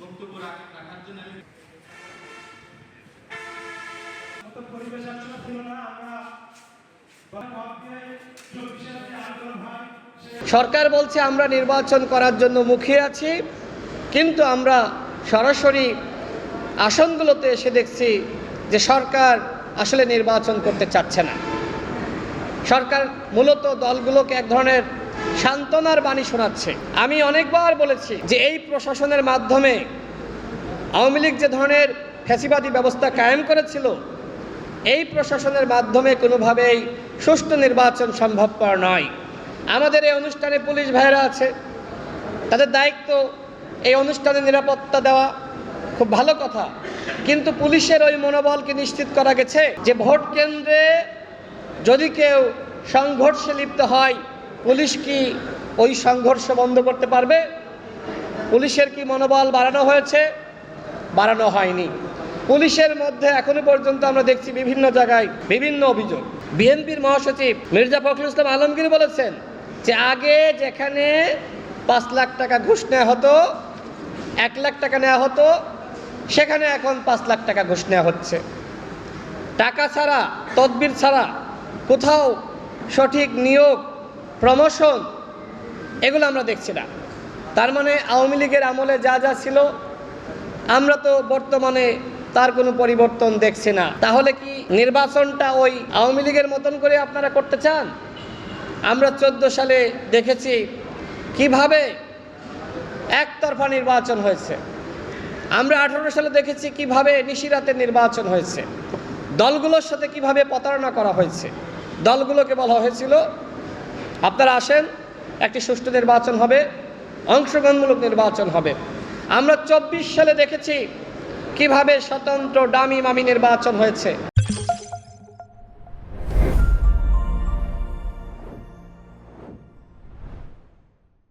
বক্তব্য রাখার জন্য আমি পরিবেশ আসলে ছিল না আমরা হয়। সরকার বলছে আমরা নির্বাচন করার জন্য মুখিয়ে আছি কিন্তু আমরা সরাসরি আসনগুলোতে এসে দেখছি যে সরকার আসলে নির্বাচন করতে চাচ্ছে না। সরকার মূলত দলগুলোকে এক ধরনের সান্ত্বনার বাণী শোনাচ্ছে। আমি অনেকবার বলেছি যে এই প্রশাসনের মাধ্যমে আওয়ামী লীগ যে ধরনের ফ্যাসিবাদী ব্যবস্থা কায়েম করেছিল, এই প্রশাসনের মাধ্যমে কোনোভাবেই সুষ্ঠু নির্বাচন সম্ভবপর নয়। আমাদের এই অনুষ্ঠানে পুলিশ ভাইরা আছে। তাদের দায়িত্ব এই অনুষ্ঠানে নিরাপত্তা দেওয়া খুব ভালো কথা। কিন্তু পুলিশের ওই মনোবলকে নিশ্চিত করা গেছে যে ভোট কেন্দ্রে যদি কেউ সংঘর্ষে লিপ্ত হয় পুলিশ কি ওই সংঘর্ষ বন্ধ করতে পারবে? পুলিশের কি মনোবল বাড়ানো হয়েছে? বাড়ানো হয়নি। পুলিশের মধ্যে এখনও পর্যন্ত আমরা দেখছি বিভিন্ন জায়গায় বিভিন্ন অভিযোগ। বিএনপির মহাসচিব মির্জা ফখরুল ইসলাম আলমগীর বলেছেন যে আগে যেখানে পাঁচ লাখ টাকা ঘুষ নেওয়া হতো, এক লাখ টাকা নেওয়া হতো, সেখানে এখন পাঁচ লাখ টাকা ঘুষ নেওয়া হচ্ছে। টাকা ছাড়া, তদবির ছাড়া কোথাও সঠিক নিয়োগ প্রমোশন এগুলো আমরা দেখছি না। তার মানে আওয়ামী লীগের আমলে যা যা ছিল, আমরা তো বর্তমানে তার কোনো পরিবর্তন দেখছি না। তাহলে কি নির্বাচনটা ওই আওয়ামী লীগের মতন করে আপনারা করতে চান? আমরা চোদ্দ সালে দেখেছি কীভাবে একতরফা নির্বাচন হয়েছে। আমরা আঠারো সালে দেখেছি কীভাবে নিশিরাতের নির্বাচন হয়েছে। দলগুলোর সাথে কীভাবে প্রতারণা করা হয়েছে। দলগুলোকে বলা হয়েছিল আপনারা আসেন, একটি সুষ্ঠু নির্বাচন হবে, অংশগ্রহণমূলক নির্বাচন হবে। আমরা চব্বিশ সালে দেখেছি কীভাবে স্বতন্ত্র ডামি মামি নির্বাচন হয়েছে।